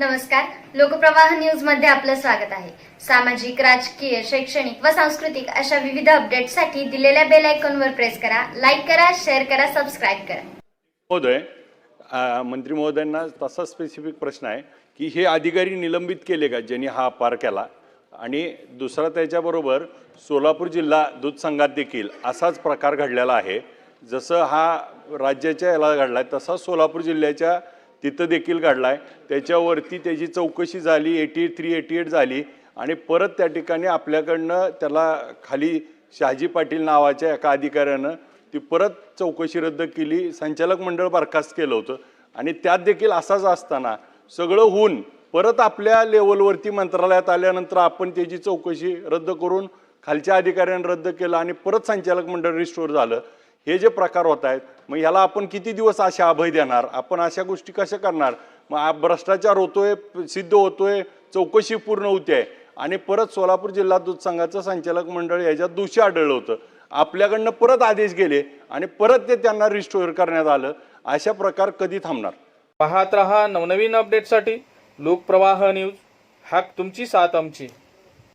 नमस्कार. लोकप्रवाह न्यूजमध्ये आपलं स्वागत आहे. सामाजिक राजकीय शैक्षणिक व सांस्कृतिक अशा विविध अपडेटसाठी दिलेल्या बेल आयकॉनवर प्रेस करा लाईक करा शेअर करा सबस्क्राईब करा. महोदय मंत्री महोदयांना तसा स्पेसिफिक प्रश्न आहे की हे अधिकारी निलंबित केले का ज्यांनी हा अपार केला? आणि दुसरा त्याच्याबरोबर सोलापूर जिल्हा दूध संघात देखील असाच प्रकार घडलेला आहे. जसं हा राज्याच्या याला घडला आहे तसा सोलापूर जिल्ह्याच्या तिथं देखील घडला आहे त्याच्यावरती त्याची चौकशी झाली एटी थ्री एटी एट झाली आणि परत त्या ठिकाणी आपल्याकडनं त्याला खाली शहाजी पाटील नावाच्या एका अधिकाऱ्यानं ती परत चौकशी रद्द केली. संचालक मंडळ बरखास्त केलं होतं. आणि त्यात देखील असाच असताना सगळं होऊन परत आपल्या लेवलवरती मंत्रालयात आल्यानंतर आपण त्याची चौकशी रद्द करून खालच्या अधिकाऱ्यांनी रद्द केलं आणि परत संचालक मंडळ रिस्टोर झालं. हे जे प्रकार होत आहेत मग ह्याला आपण किती दिवस अशा अभय देणार? आपण अशा गोष्टी कशा करणार? मग भ्रष्टाचार होतोय सिद्ध होतोय चौकशी पूर्ण होते आणि परत सोलापूर जिल्हा दूध संघाचं संचालक मंडळ याच्यात दोषी आढळलं होतं. आपल्याकडनं परत आदेश गेले आणि परत ते त्यांना रिस्टोअर करण्यात आलं. अशा प्रकार कधी थांबणार? पाहत रहा नवनवीन अपडेटसाठी लोकप्रवाह न्यूज हॅक तुमची साथ आमची.